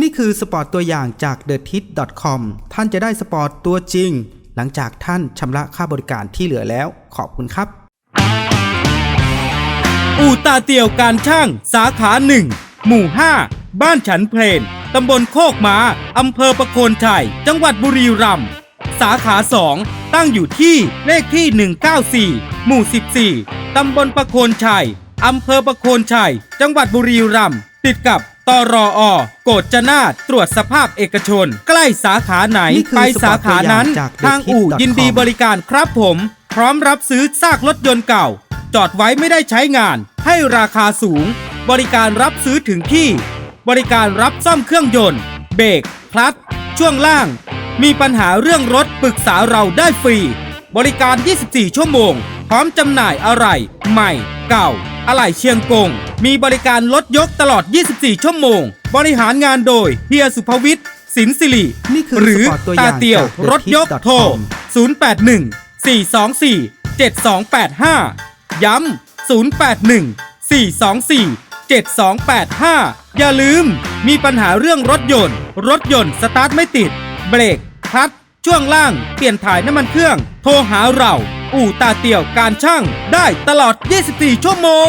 นี่คือสปอร์ตตัวอย่างจาก t h e t i t c o m ท่านจะได้สปอร์ตตัวจริง หลังจากท่านชำระค่าบริการที่เหลือแล้ว ขอบคุณครับ อู่ตาเตียวการช่าง สาขาหนึ่งหมู่ 5 บ้านฉันเพลน ตำบลโคกม้า อำเภอประโคนชัย จังหวัดบุรีรัมย์ สาขา 2 ตั้งอยู่ที่เลขที่ 194 หมู่ 14 ตำบลประโคนชัย อำเภอประโคนชัย จังหวัดบุรีรัมย์ ติดกับ ตรอโกจนาตตรวจสภาพเอกชน ใกล้สาขาไหนนี่คือไปสาขานั้น สปอร์ตตัวอย่างจากทางอู่ TheTip.com ยินดีบริการครับผม พร้อมรับซื้อซากรถยนต์เก่า จอดไว้ไม่ได้ใช้งาน ให้ราคาสูง บริการรับซื้อถึงที่ บริการรับซ่อมเครื่องยนต์ เบรกคลัตช์ช่วงล่าง มีปัญหาเรื่องรถปรึกษาเราได้ฟรี บริการ 24 ชั่วโมง พร้อมจำหน่ายอะไหล่ใหม่ เก่า อะไหล่เชียงกง มีบริการรถยกตลอด 24 ชั่วโมง บริหารงานโดยเฮียสุภวิทย์สินสิรินี่คือหรือสปอร์ตตัวอย่างตาเตียวจากรถยก TheTip.com โทร 081 424 7285 ย้ำ 081 424 7285 อย่าลืม มีปัญหาเรื่องรถยนต์ รถยนต์สตาร์ทไม่ติด เบรกคลัตช์ช่วงล่าง เปลี่ยนถ่ายน้ำมันเครื่อง โทรหาเรา อู่ตาเตี่ยวการช่างได้ตลอด 24 ชั่วโมง